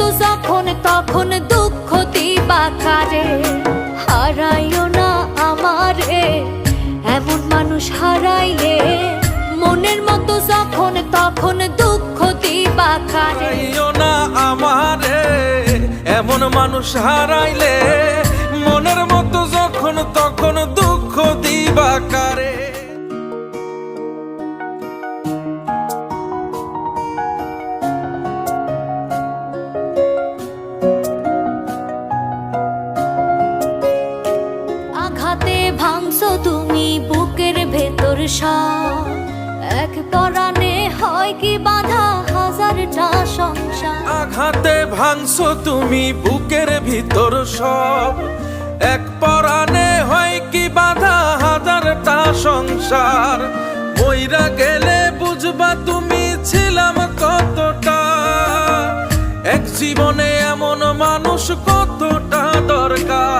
মতো যখন তখন দুঃখ দিবা কারে? হারাইও না আমারে, এমন মানুষ হারাইলে? মনের মতো যখন তখন দুঃখ দিবা কারে? না আমারে, এমন মানুষ হারাইলে? ভাঙছো তুমি বুকের ভেতর সব। এক পরাণে হয় কি বাধা, হাজারটা সংসার। আঘাতে ভাঙছো তুমি বুকের ভিতর সব। এক পরাণে হয় কি বাধা, হাজারটা সংসার। মইরা গেলে বুঝবা তুমি ছিলাম কতটা। এক জীবনে এমন মানুষ কতটা দরকার।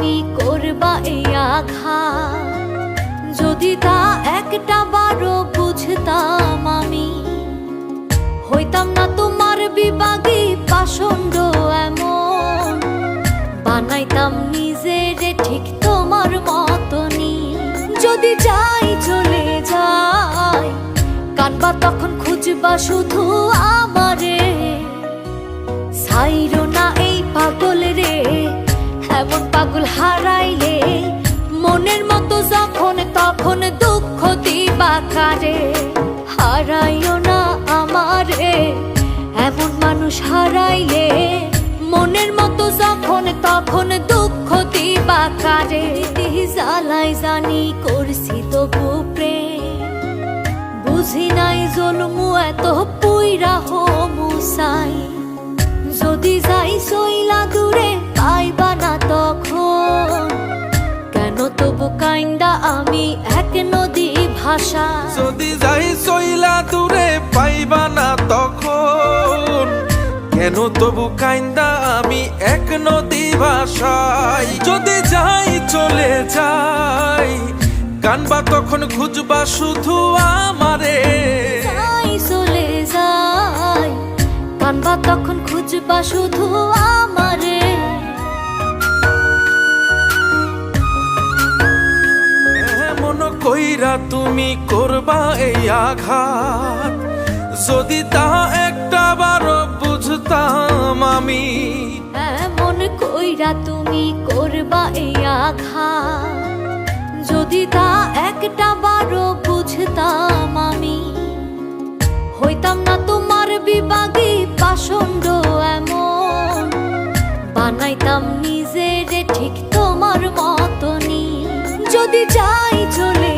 তুমি করবা এই আঘাত। যদি তা একটা বারো বুঝতাম আমি, হইতাম না তোমার পাষণ্ড এমন। বানাইতাম নিজের ঠিক তোমার মতনই। যদি যাই চলে যাই, কানবা তখন খুঁজবা শুধু আমারে পাগল হারাইলে, মনের মতো যখন, তখন দুঃখ দিবা কারে? হারাইও না আমারে, এমন মানুষ হারাইলে, মনের মতো যখন, তখন দুঃখ দিবা কারে? জ্বালাই জানি করছি তবু প্রেম। বুঝি নাই জলমু এত পুইরা হোমু সাই যদি যাই সইলা দূরে তবু কাইন্দা আমি এক নদী ভাষা। যদি যাই সইলা দূরে পাইবা না তখন কেন তবু কাইন্দা আমি এক নদী ভাষাই যদি যাই চলে যাই কানবা তখন খুঁজবা শুধু আমারে। চলে যাই কানবা তখন খুঁজবা শুধু আমারে। কইরা তুমি করবা এই আঘাত। যদি তা একটা বারো বুঝতাম আমি। এমন কইরা তুমি করবা এই আঘাত। যদি তা একটা বারো বুঝতাম আমি। হইতাম না তোমার বিবাগী পাষণ্ড এমন। বানাইতাম নিজের ঠিক তোমার মতনই। যদি যাই চলে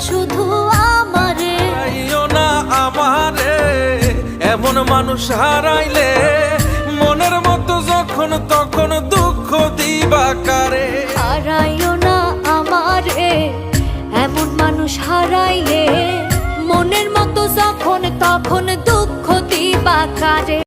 শুধু আমারে। না আমারে এমন মানুষ হারাইলে মনের মতো যখন তখন দুঃখ দিবা কারে? হারাইও না আমারে এমন মানুষ হারাইলে মনের মতো যখন তখন দুঃখ